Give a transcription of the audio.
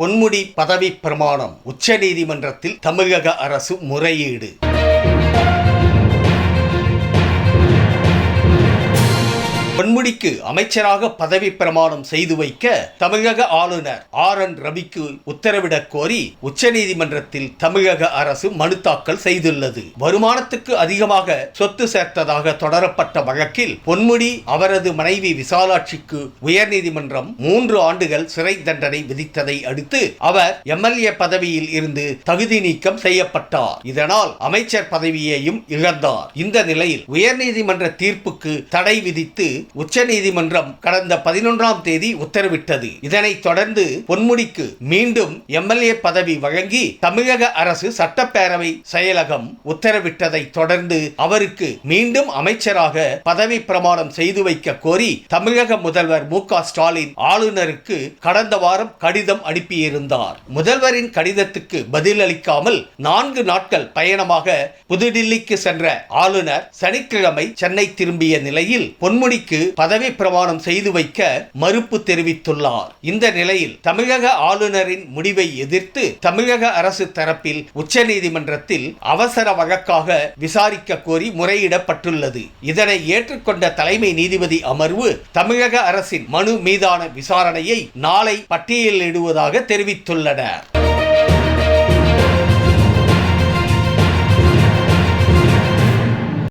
பொன்முடி பதவி பிரமாணம் உச்சநீதிமன்றத்தில் தமிழக அரசு முறையீடு. பொன்முடிக்கு அமைச்சராக பதவி பிரமாணம் செய்து வைக்க தமிழக ஆளுநர் ஆர் என் ரவிக்கு உத்தரவிடக் கோரி உச்சநீதிமன்றத்தில் தமிழக அரசு மனு தாக்கல் செய்துள்ளது. வருமானத்துக்கு அதிகமாக சொத்து சேர்த்ததாக தொடரப்பட்ட வழக்கில் பொன்முடி அவரது மனைவி விசாலாட்சிக்கு உயர்நீதிமன்றம் மூன்று ஆண்டுகள் சிறை தண்டனை விதித்ததை அடுத்து அவர் எம்எல்ஏ பதவியில் இருந்து தகுதி நீக்கம் செய்யப்பட்டார். இதனால் அமைச்சர் பதவியையும் இழந்தார். இந்த நிலையில் உயர்நீதிமன்ற தீர்ப்புக்கு தடை விதித்து உச்சநீதிமன்றம் கடந்த பதினொன்றாம் தேதி உத்தரவிட்டது. இதனைத் தொடர்ந்து பொன்முடிக்கு மீண்டும் எம்எல்ஏ பதவி வழங்கி தமிழக அரசு சட்டப்பேரவை செயலகம் உத்தரவிட்டதை தொடர்ந்து அவருக்கு மீண்டும் அமைச்சராக பதவி பிரமாணம் செய்து வைக்க கோரி தமிழக முதல்வர் மு க ஸ்டாலின் ஆளுநருக்கு கடந்த வாரம் கடிதம் அனுப்பியிருந்தார். முதல்வரின் கடிதத்துக்கு பதிலளிக்காமல் நான்கு நாட்கள் பயணமாக புதுடில்லிக்கு சென்ற ஆளுநர் சனிக்கிழமை சென்னை திரும்பிய நிலையில் பொன்முடிக்கு பதவி பிரமாணம் செய்து வைக்க மறுப்பு தெரிவித்துள்ளார். இந்த நிலையில் தமிழக ஆளுநரின் முடிவை எதிர்த்து தமிழக அரசு தரப்பில் உச்சநீதிமன்றத்தில் அவசர வழக்காக விசாரிக்க கோரி முறையிடப்பட்டுள்ளது. இதனை ஏற்றுக்கொண்ட தலைமை நீதிபதி அமர்வு தமிழக அரசின் மனு மீதான விசாரணையை நாளை பட்டியலிடுவதாக தெரிவித்துள்ளனர்.